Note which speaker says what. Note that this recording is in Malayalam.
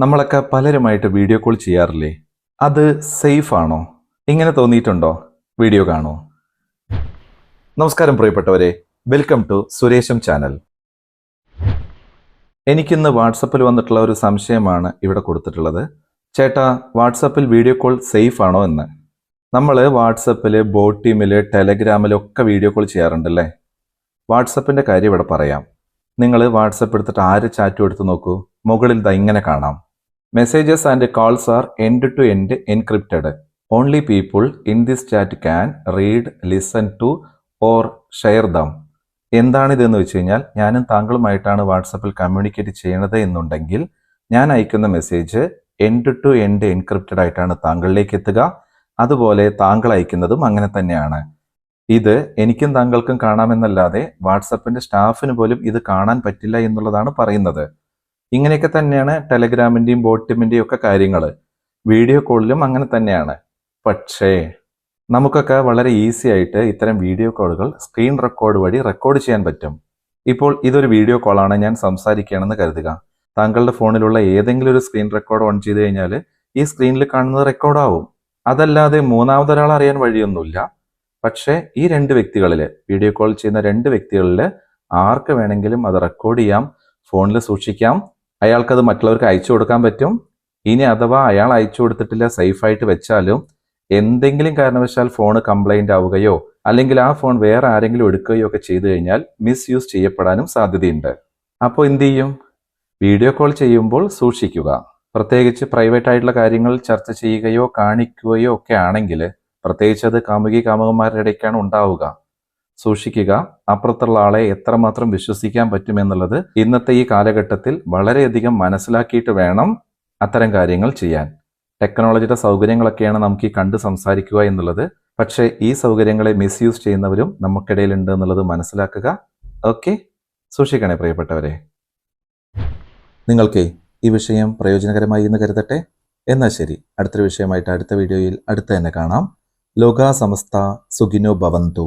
Speaker 1: നമ്മളൊക്കെ പലരുമായിട്ട് വീഡിയോ കോൾ ചെയ്യാറില്ലേ? അത് സേഫ് ആണോ? ഇങ്ങനെ തോന്നിയിട്ടുണ്ടോ? വീഡിയോ കാണോ. നമസ്കാരം പ്രിയപ്പെട്ടവരെ. വെൽക്കം ടു സുരേഷം ചാനൽ എനിക്കിന്ന് വാട്സപ്പിൽ വന്നിട്ടുള്ള ഒരു സംശയമാണ് ഇവിടെ കൊടുത്തിട്ടുള്ളത്. ചേട്ടാ വാട്സപ്പിൽ വീഡിയോ കോൾ സേഫ് ആണോ എന്ന്? നമ്മൾ വാട്സപ്പിൽ ബോട്ട് ടീമിൽ ടെലഗ്രാമിലൊക്കെ വീഡിയോ കോൾ ചെയ്യാറുണ്ടല്ലേ? വാട്സപ്പിന്റെ കാര്യം ഇവിടെ പറയാം. നിങ്ങൾ വാട്സപ്പ് എടുത്തിട്ട് ആര് ചാറ്റും എടുത്ത് നോക്കൂ? മുകളിൽ ദ ഇങ്ങനെ കാണാം. Messages and calls are end to end encrypted only people in this chat can read listen to or share them എന്താണിതെന്ന് വെച്ച് കഴിഞ്ഞാൽ ഞാനും താങ്കളുമായിട്ടാണ് വാട്സപ്പിൽ കമ്മ്യൂണിക്കേറ്റ് ചെയ്യണത് എന്നുണ്ടെങ്കിൽ ഞാൻ അയക്കുന്ന message end to end encrypted ആയിട്ടാണ് താങ്കളിലേക്ക് എത്തുക. അതുപോലെ താങ്കൾ അയക്കുന്നതും അങ്ങനെ തന്നെയാണ്. ഇത് എനിക്കും താങ്കൾക്കും കാണാമെന്നല്ലാതെ വാട്സപ്പിന്റെ സ്റ്റാഫിന് പോലും ഇത് കാണാൻ പറ്റില്ല എന്നുള്ളതാണ് പറയുന്നത്. ഇങ്ങനെയൊക്കെ തന്നെയാണ് ടെലഗ്രാമിന്റെയും ബോട്ടിമിന്റെയും ഒക്കെ കാര്യങ്ങൾ വീഡിയോ കോളിലും അങ്ങനെ തന്നെയാണ്. പക്ഷേ നമുക്കൊക്കെ വളരെ ഈസി ആയിട്ട് ഇത്തരം വീഡിയോ കോളുകൾ സ്ക്രീൻ റെക്കോർഡ് വഴി റെക്കോർഡ് ചെയ്യാൻ പറ്റും. ഇപ്പോൾ ഇതൊരു വീഡിയോ കോളാണ് ഞാൻ സംസാരിക്കുകയാണെന്ന് കരുതുക. താങ്കളുടെ ഫോണിലുള്ള ഏതെങ്കിലും ഒരു സ്ക്രീൻ റെക്കോർഡ് ഓൺ ചെയ്ത് കഴിഞ്ഞാൽ ഈ സ്ക്രീനിൽ കാണുന്നത് റെക്കോർഡാവും. അതല്ലാതെ മൂന്നാമതൊരാൾ അറിയാൻ വഴിയൊന്നുമില്ല. പക്ഷേ ഈ രണ്ട് വ്യക്തികളിൽ വീഡിയോ കോൾ ചെയ്യുന്ന രണ്ട് വ്യക്തികളിൽ ആർക്ക് വേണമെങ്കിലും അത് റെക്കോർഡ് ചെയ്യാം ഫോണിൽ സൂക്ഷിക്കാം അയാൾക്കത് മറ്റുള്ളവർക്ക് അയച്ചു കൊടുക്കാൻ പറ്റും. ഇനി അഥവാ അയാൾ അയച്ചു കൊടുത്തിട്ടില്ല സേഫായിട്ട് വെച്ചാലും എന്തെങ്കിലും കാരണവശാൽ ഫോൺ കംപ്ലൈന്റ് ആവുകയോ അല്ലെങ്കിൽ ആ ഫോൺ വേറെ ആരെങ്കിലും എടുക്കുകയോ ഒക്കെ ചെയ്തു കഴിഞ്ഞാൽ മിസ് യൂസ് ചെയ്യപ്പെടാനും സാധ്യതയുണ്ട്. അപ്പോൾ എന്തു ചെയ്യും? വീഡിയോ കോൾ ചെയ്യുമ്പോൾ സൂക്ഷിക്കുക. പ്രത്യേകിച്ച് പ്രൈവറ്റ് ആയിട്ടുള്ള കാര്യങ്ങൾ ചർച്ച ചെയ്യുകയോ കാണിക്കുകയോ ഒക്കെ ആണെങ്കിൽ പ്രത്യേകിച്ച് അത് കാമുകി കാമുകന്മാരുടെ ഇടയ്ക്കാണ് ഉണ്ടാവുക. സൂക്ഷിക്കുക. അപ്പുറത്തുള്ള ആളെ എത്രമാത്രം വിശ്വസിക്കാൻ പറ്റുമെന്നുള്ളത് ഇന്നത്തെ ഈ കാലഘട്ടത്തിൽ വളരെയധികം മനസ്സിലാക്കിയിട്ട് വേണം അത്തരം കാര്യങ്ങൾ ചെയ്യാൻ. ടെക്നോളജിയുടെ സൗകര്യങ്ങളൊക്കെയാണ് നമുക്ക് ഈ കണ്ട് സംസാരിക്കുക എന്നുള്ളത്. പക്ഷേ ഈ സൗകര്യങ്ങളെ മിസ്യൂസ് ചെയ്യുന്നവരും നമുക്കിടയിലുണ്ട് എന്നുള്ളത് മനസ്സിലാക്കുക. ഓക്കെ? സൂക്ഷിക്കണേ പ്രിയപ്പെട്ടവരെ. നിങ്ങൾക്ക് ഈ വിഷയം പ്രയോജനകരമായി എന്ന് കരുതട്ടെ? എന്നാൽ ശരി. അടുത്തൊരു വിഷയമായിട്ട് അടുത്ത വീഡിയോയിൽ അടുത്ത് തന്നെ കാണാം. ലോകാ സമസ്ത സുഖിനോ ഭവന്തു.